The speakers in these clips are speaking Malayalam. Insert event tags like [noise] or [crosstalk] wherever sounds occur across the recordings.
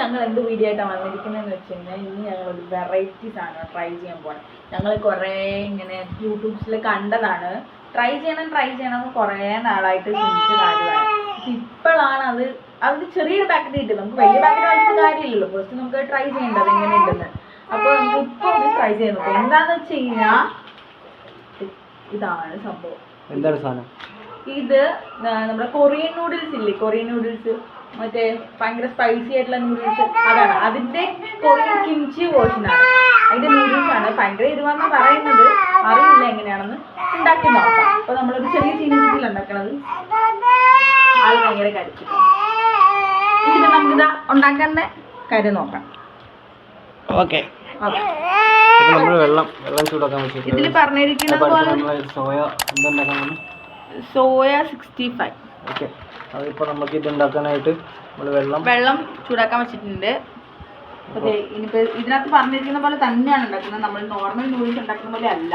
ഞങ്ങൾ എന്ത് വീഡിയോ ആയിട്ടാണ് വന്നിരിക്കുന്നതെന്ന് വെച്ച് കഴിഞ്ഞാൽ ഇന്ന് ഞങ്ങൾ ഒരു വെറൈറ്റി സാധനം ട്രൈ ചെയ്യാൻ പോകണം ഞങ്ങൾ കുറേ ഇങ്ങനെ യൂട്യൂബ്സിൽ കണ്ടതാണ്. ട്രൈ ചെയ്യണം ട്രൈ ചെയ്യണം എന്ന് കുറേ നാളായിട്ട് ചിന്തിച്ച കാര്യമാണ്. ഇപ്പോഴാണ് അത് അതിന് ചെറിയൊരു പാക്കറ്റ് കിട്ടിയത്. നമുക്ക് വലിയ പാക്കറ്റ് വാങ്ങിച്ച കാര്യമില്ലല്ലോ. ഫസ്റ്റ് നമുക്ക് ട്രൈ ചെയ്യേണ്ടത് എങ്ങനെ ഉണ്ടെന്ന് അപ്പോൾ നമുക്ക് ഇപ്പോൾ ഒന്ന് ട്രൈ ചെയ്യാൻ നോക്കാം. എന്താണെന്ന് വെച്ച് കഴിഞ്ഞാൽ ഇതാണ് സംഭവം. എന്താണ് സാധനം? ഇത് നമ്മുടെ കൊറിയൻ നൂഡിൽസ് ഇല്ലേ? കൊറിയൻ നൂഡിൽസ് മറ്റേ ഭയങ്കര സ്പൈസി ആയിട്ടുള്ള നൂഡിൽസ് അതാണ്. അതിന്റെ കൊറിയൻ കിംചി വേർഷനാണ് അതിന്റെ നൂഡിൽസ് ആണ്. ഭയങ്കര എരിവാന്ന് പറയുന്നത്. അറിയില്ല എങ്ങനെയാണെന്ന്. ഉണ്ടാക്കി നോക്കാം. അപ്പൊ നമ്മളൊരു ചെറിയ ചീനച്ചട്ടിയിൽ ഉണ്ടാക്കണത്. അത് ഭയങ്കര കരിക്കും ഇതിന് നമുക്കിതാ ഉണ്ടാക്കാൻ കാര്യം നോക്കാം. ഓക്കെ. നമ്മൾ വെള്ളം വെള്ളം ചൂടാക്കാൻ വെച്ചിട്ട് ഇതിൽ പറഞ്ഞിരിക്കുന്നത് soya soya sixty five okay. അതിപ്പോൾ നമുക്ക് ഇത് ഉണ്ടാക്കാനായിട്ട് നമ്മൾ വെള്ളം വെള്ളം ചൂടാക്കാൻ വെച്ചിട്ടുണ്ട്. അതെ ഇനിയിപ്പോ ഇതിനകത്ത് പറഞ്ഞിരിക്കുന്ന പോലെ തന്നെയാണ് ഉണ്ടാക്കുന്നത്. നമ്മൾ നോർമൽ നൂഡിൽസ് ഉണ്ടാക്കുന്ന പോലെ അല്ല.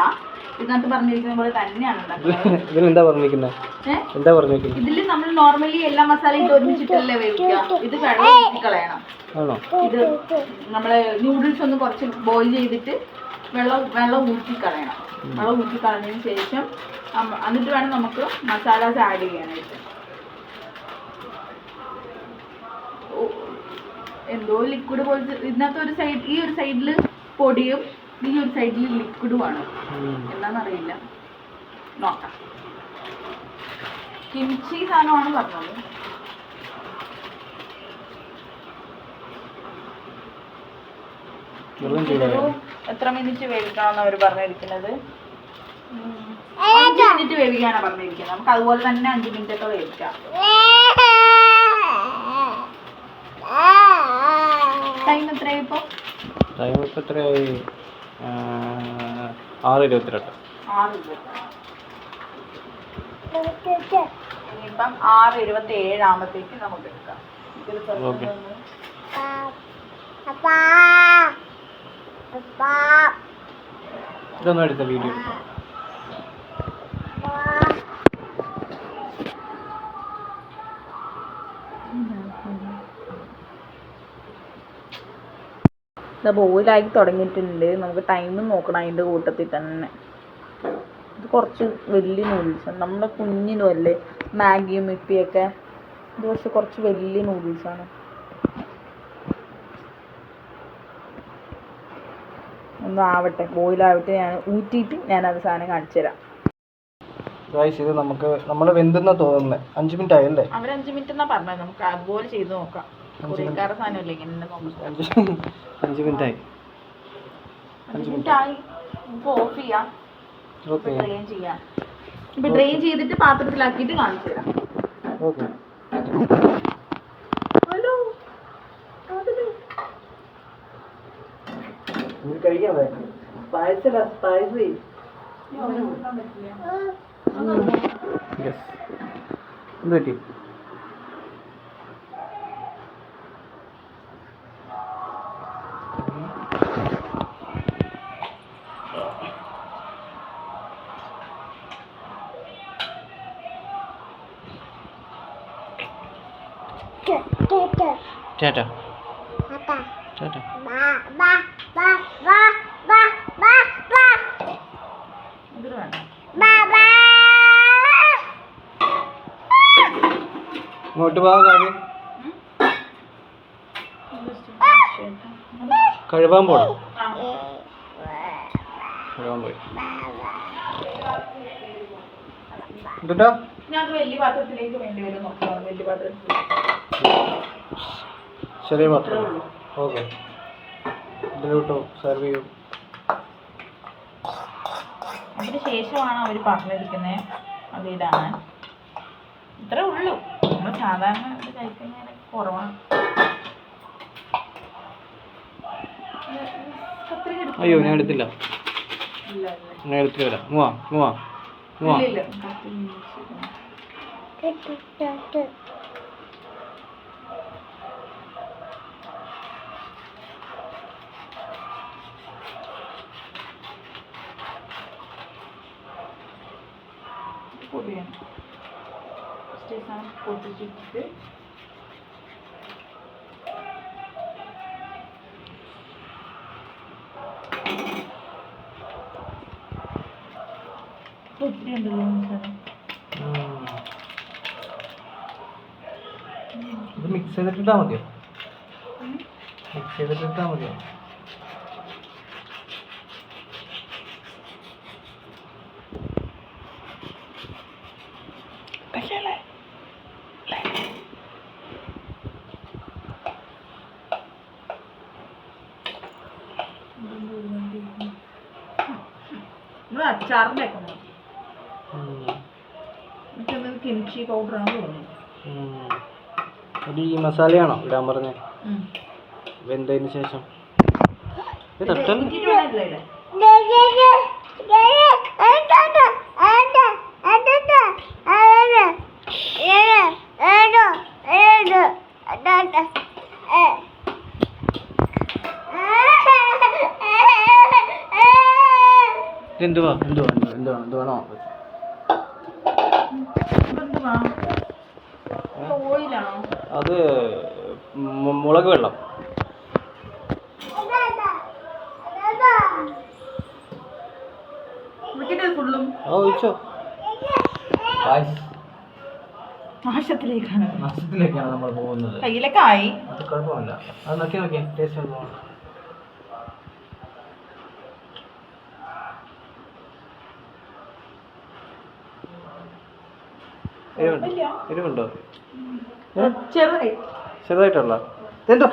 ഇതിനകത്ത് പറഞ്ഞിരിക്കുന്ന പോലെ തന്നെയാണ് ഉണ്ടാക്കുന്നത്. ഇതിൽ എന്താ പറഞ്ഞിരിക്കുന്നത് ഇതിൽ നമ്മൾ നോർമലി എല്ലാ മസാലയും ഒരുമിച്ചിട്ടല്ലേ വേവിക്കുക. ഇത് വെള്ളം ഊറ്റി കളയണം. ഇത് നമ്മൾ നൂഡിൽസ് ഒന്ന് കുറച്ച് ബോയിൽ ചെയ്തിട്ട് വെള്ളം വെള്ളം ഊറ്റി കളയണം. വെള്ളം ഊറ്റി കളഞ്ഞതിന് ശേഷം എന്നിട്ട് വേണം നമുക്ക് മസാലാസ് ആഡ് ചെയ്യാനായിട്ട്. എന്തോ ലിക്വിഡ് പോലത്തെ ഇതിനകത്ത് ഒരു സൈഡ് ഈ ഒരു സൈഡിൽ പൊടിയും ഈ ഒരു സൈഡിൽ ലിക്വിഡും ആണ്. എന്താണെന്നറിയില്ല നോക്കാം. കിംച്ചി സാധനമാണ് പറഞ്ഞത് എത്ര മിനിറ്റ് വേവിക്കണം അവർ പറഞ്ഞിരിക്കുന്നത്? അഞ്ചു അഞ്ച് മിനിറ്റ് വേവിക്കാനാ പറഞ്ഞിരിക്കുന്നത്. നമുക്ക് അതുപോലെ തന്നെ അഞ്ച് മിനിറ്റ് ഒക്കെ വേവിക്കാം. ടൈം എത്രയായി ഇപ്പോ? ടൈം ഇപ്പോൾ എത്രയായി? ആറ് ഇരുപത്തിരണ്ട്. ആറ് ഇരുപത്തി ഇനിയിപ്പം ആറ് ഇരുപത്തി ഏഴാകുമ്പത്തേക്ക് നമുക്ക് എടുക്കാം. ഓക്കേ. നിന്ന് ഇതൊന്നും എടുത്ത വീഡിയോ. ഇത് ബോയിലാക്കി തുടങ്ങിയിട്ടുണ്ട്. നമുക്ക് ടൈം നോക്കണം അതിന്റെ കൂട്ടത്തിൽ തന്നെ. ഇത് കുറച്ച് വലിയ നൂഡിൽസാണ് നമ്മുടെ കുഞ്ഞിനും അല്ലേ മാഗിയും ഇപ്പിയൊക്കെ ഇത് പക്ഷെ കുറച്ച് വലിയ നൂഡിൽസാണ് ഒന്ന് ആവട്ടെ ബോയിലാവട്ടെ. ഞാൻ ഊറ്റിയിട്ട് ഞാൻ അത് സാധനം കാണിച്ചു തരാം. ഗൈസ് ഇത് നമുക്ക് നമ്മൾ വെന്തെന്നാ തോന്നുന്നത് അഞ്ച് മിനിറ്റ് ആയല്ലേ? അവർ അഞ്ച് മിനിറ്റ് എന്നാ പറഞ്ഞത്. നമുക്ക് അതുപോലെ ചെയ്ത് നോക്കാം. അഞ്ച് മിനിറ്റ്. ആയി അഞ്ച് മിനിറ്റ്. ആയി ഓഫ് ചെയ്യാം. ഓക്കെ ഡ്രെയിൻ ചെയ്യാം. ഇപ്പൊ ഡ്രെയിൻ ചെയ്തിട്ട് പാത്രത്തിലാക്കിയിട്ട് കാണിച്ചു തരാം. Okay hello. കഴിക്കാൻ സ്പൈസല സ്പൈസി യെസ് എന്ത് പറ്റി? ടാറ്റ ടാറ്റ ഇങ്ങോട്ട് പോകാൻ കാര്യം കഴുകാൻ പോണം. കഴുകാൻ പോയി. എന്നിട്ടോ വലിയ പാത്രത്തിലേക്ക് വേണ്ടി വരും നോക്കാം വലിയ പാത്രത്തിൽ ചെറിയ മാത്രം. പാത്രം ഓക്കെ. ഇതിലോട്ടോ സെർവ് ചെയ്യും. അതിന് ശേഷമാണ് അവർ പറഞ്ഞിരിക്കുന്നത് അത് ഇതാണ്. ഇത്രേ ഉള്ളൂ. നമ്മൾ സാധാരണ ഇത് കഴിക്കുന്നതിന് കുറവാണ്. അയ്യോ ഞാൻ എടുത്തില്ല. ഞാൻ എടുത്തിട്ട് വരാം മൂവാ മൂവാ മൂവാ koyun. İstersen koyacak gibi. Koyacağım da ben sana. ഇത് മിക്സ് ചെയ്തിട്ടിട്ടാൽ മതിയോ മിക്സ് ചെയ്തിട്ടിട്ടാൽ മതിയോ സ്റ്റാറിന്റെ ഒക്കെ മറ്റൊന്ന് കിംച്ചി പൗഡറാണെന്ന് തോന്നുന്നു ഈ മസാലയാണോ ഇടാൻ വെന്തതിന് ശേഷം. ഇത് എന്തുവാ? എന്തുവാ? എന്തുവാ? എന്തുവാ? എന്ത് വേണോ ഇതെന്തുവാ? ഇത് ഓയിലാണോ? അത് മുളക് വെള്ളം. ഒഴിച്ചോ. നാശത്തിലേക്കാണ് നഷ്ടത്തിലേക്കാണ് നമ്മൾ പോകുന്നത്. കയ്യിലൊക്കെ ആയി. അത് കുഴപ്പമില്ല അത് നോക്കി നോക്കിയാൽ ടേസ്റ്റ് ഒന്ന് എരിവുണ്ടോ? ചെറുതായിട്ടുള്ള. എന്തോ?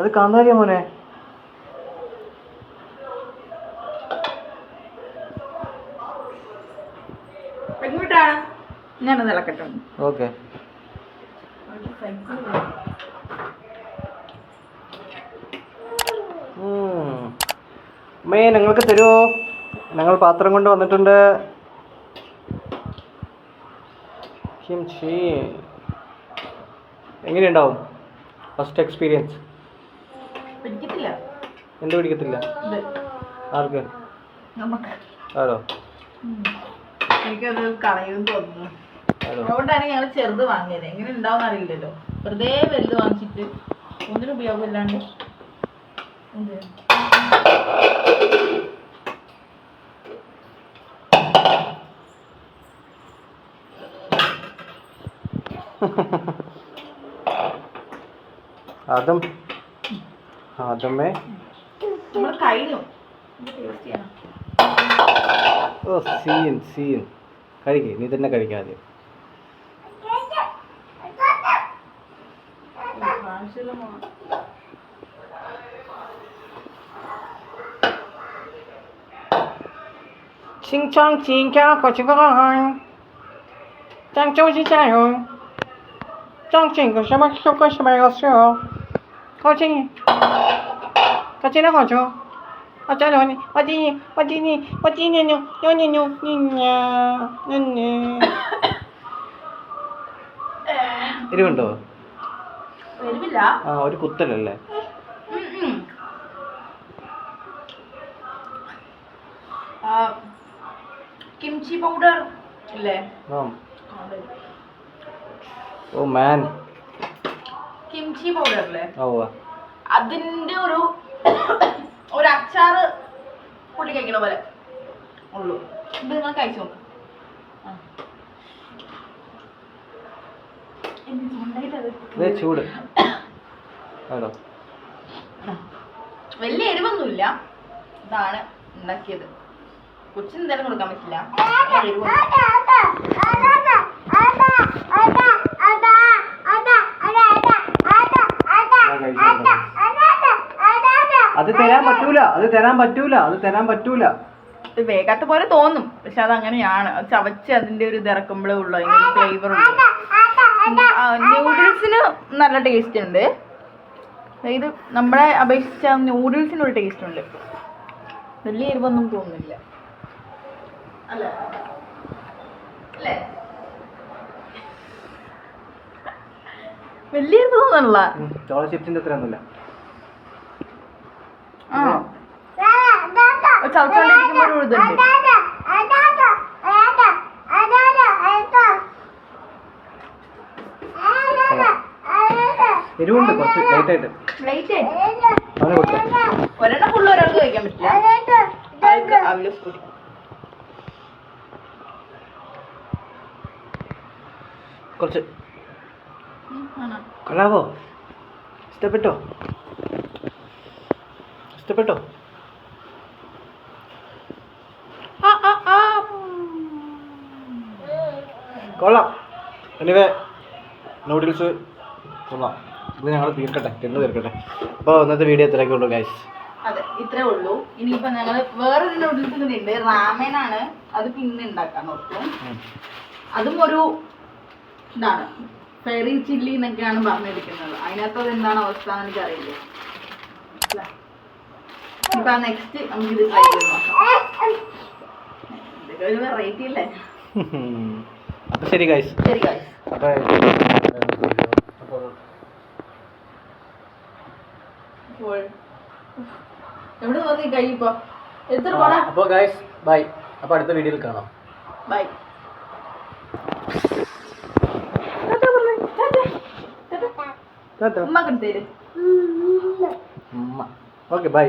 അത് കാന്താരിയ മോനെ. ഞാനത് ഇളക്കട്ടെ ഓക്കെ. അമ്മേ നിങ്ങൾക്ക് തരുമോ ഞങ്ങൾ പാത്രം കൊണ്ട് വന്നിട്ടുണ്ട്. എങ്ങനെയുണ്ടാവും? ഫസ്റ്റ് എക്സ്പീരിയൻസ് എന്ത് പിടിക്കത്തില്ല? ആർക്ക്? ഉം. എനിക്കത് കളയും തോന്നുന്നു. അതുകൊണ്ടാണ് ഞങ്ങൾ ചെറുത് വാങ്ങിയത്. എങ്ങനെ ഉണ്ടാവും അറിയില്ലല്ലോ. വെറുതെ വലുത് വാങ്ങിച്ചിട്ട് ഒന്നിനും ഉപയോഗമില്ലാണ്ട്. എന്ത്? അതും അതുമേ. നമ്മൾ കഴിഞ്ഞു ഓ സീൻ സീൻ. കഴിക്കേ നീ തന്നെ കഴിക്കാതെ 青藏金家可去看，漳州是加油，漳这个什么什么什么要吃哦，靠近，靠近了好久，我叫你，我今你，我今你，我今年牛，牛牛牛牛呀，牛牛。എരിവുണ്ടോ എരിവില്ല ആ ഒരു കുത്തലല്ലേ കിംച്ചി പൗഡർ ഇല്ലേ? ഓ മാൻ. കിംചി പൗഡർ അല്ലേ അതിന്റെ ഒരു [coughs] ഒരു അച്ചാർ പുള്ളി കഴിക്കണ പോലെ ഉള്ളൂ. ഇത് നിങ്ങൾ കഴിച്ചു? ചൂട്. വലിയ എരിവൊന്നുമില്ല. ഇതാണ് ഉണ്ടാക്കിയത്. കൊച്ചിന് എന്തായാലും കൊടുക്കാൻ പറ്റില്ല അത് തരാൻ പറ്റൂല അത് തരാൻ പറ്റൂല അത് തരാൻ പറ്റൂല ഇത് വേഗാത്ത പോലെ തോന്നും പക്ഷെ അത് അങ്ങനെയാണ് അത് ചവച്ച് അതിന്റെ ഒരു ഇതിറക്കുമ്പോഴേ ഉള്ളു അതിന്റെ ഫ്ലേവർ ഉള്ളൂ ന്യൂഡിൽസിന് നല്ല ടേസ്റ്റ് ഉണ്ട് ഇത് നമ്മളെ അപേക്ഷിച്ച നൂഡിൽസിന് ഒരു ടേസ്റ്റ് ഉണ്ട് വലിയ എരിവൊന്നും തോന്നുന്നില്ല അല്ലേ? അല്ലേ? വലിയ ചോള ചിപ്സിന്റെ അത്ര ഒന്നുമില്ല എരിവുണ്ട് കുറച്ച് ലൈറ്റ് ആയിട്ട്. ലൈറ്റ് അത് ഒരെണ്ണം ഫുള്ള് ഒരാൾക്ക് കഴിക്കാൻ പറ്റില്ല. കുറച്ച്? കൊള്ളാവോ? ഇഷ്ടപ്പെട്ടോ? ഇഷ്ടപ്പെട്ടോ? കൊള്ളാം. എനിവേ നൂഡിൽസ് കൊള്ളാം. ഇത് ഞങ്ങൾ തീർക്കട്ടെ. തിന്ന് തീർക്കട്ടെ. അപ്പോൾ ഇന്നത്തെ വീഡിയോ ഇത്രയൊക്കെ ഉള്ളൂ ഗൈസ് അതെ ഇത്രേ ഉള്ളൂ. ഇനിയിപ്പോ ഞങ്ങൾ വേറൊരു നൂഡിൽസ് കൂടി ഉണ്ട്. റാമേനാണ് അത് പിന്നെ ഉണ്ടാക്കാൻ നോക്കും. അതും ഒരു ഇതാണ്. ഫെറി ചില്ലി എന്നൊക്കെയാണ് പറഞ്ഞിരിക്കുന്നത്. അതിനകത്ത് അത് എന്താണ് അവസ്ഥ എന്ന് എനിക്കറിയില്ല. ഇപ്പൊ നെക്സ്റ്റ് നമുക്ക് ഇത് ട്രൈ ചെയ്ത് നോക്കാം. ഇതൊക്കെ ഒരു വെറൈറ്റി അല്ലേ? അപ്പോൾ ശരി ഗൈസ് ശരി ഗൈസ് എവിടെ തോന്നി കൈ ഇപ്പൊ? എത്ര പോണ അപ്പോൾ ഗൈസ് ബൈ അപ്പൊ അടുത്ത വീഡിയോയിൽ കാണാം. ബൈ ഉമ്മ കൊടുത്തേര് ഓക്കെ ബൈ ബൈ